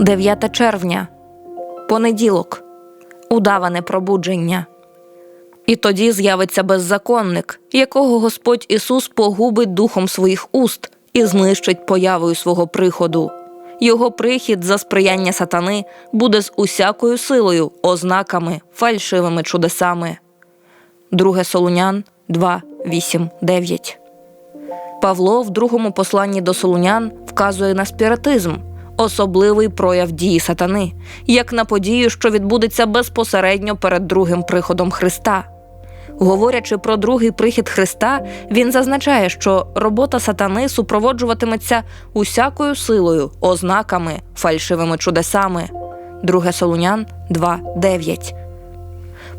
9 червня. Понеділок. Удаване пробудження. І тоді з'явиться беззаконник, якого Господь Ісус погубить духом своїх уст і знищить появою свого приходу. Його прихід за сприяння сатани буде з усякою силою, ознаками, фальшивими чудесами. 2 Солунян 2, 8, 9. Павло в другому посланні до Солунян вказує на спіритизм, особливий прояв дії сатани, як на подію, що відбудеться безпосередньо перед другим приходом Христа. Говорячи про другий прихід Христа, він зазначає, що робота сатани супроводжуватиметься усякою силою, ознаками, фальшивими чудесами. 2 Солунян 2.9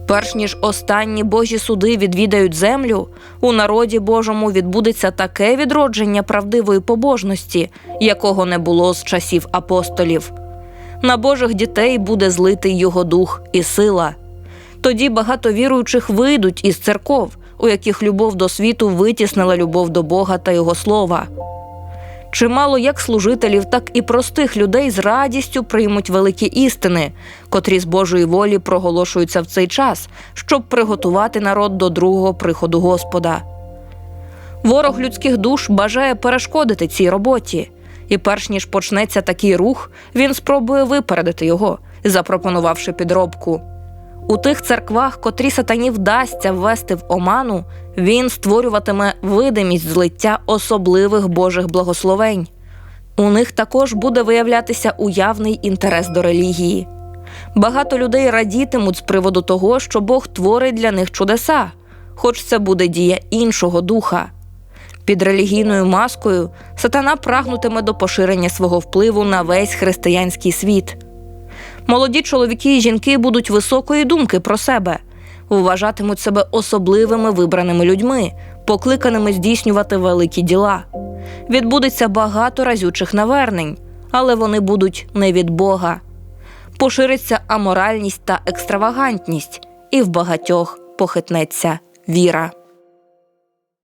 Перш ніж останні Божі суди відвідають землю, у народі Божому відбудеться таке відродження правдивої побожності, якого не було з часів апостолів. На Божих дітей буде злитий його дух і сила. Тоді багато віруючих вийдуть із церков, у яких любов до світу витіснила любов до Бога та Його слова. Чимало як служителів, так і простих людей з радістю приймуть великі істини, котрі з Божої волі проголошуються в цей час, щоб приготувати народ до другого приходу Господа. Ворог людських душ бажає перешкодити цій роботі, і перш ніж почнеться такий рух, він спробує випередити його, запропонувавши підробку. У тих церквах, котрі сатані вдасться ввести в оману, він створюватиме видимість злиття особливих Божих благословень. У них також буде виявлятися уявний інтерес до релігії. Багато людей радітимуть з приводу того, що Бог творить для них чудеса, хоч це буде дія іншого духа. Під релігійною маскою сатана прагнутиме до поширення свого впливу на весь християнський світ. Молоді чоловіки і жінки будуть високої думки про себе, вважатимуть себе особливими вибраними людьми, покликаними здійснювати великі діла. Відбудеться багато разючих навернень, але вони будуть не від Бога. Пошириться аморальність та екстравагантність, і в багатьох похитнеться віра.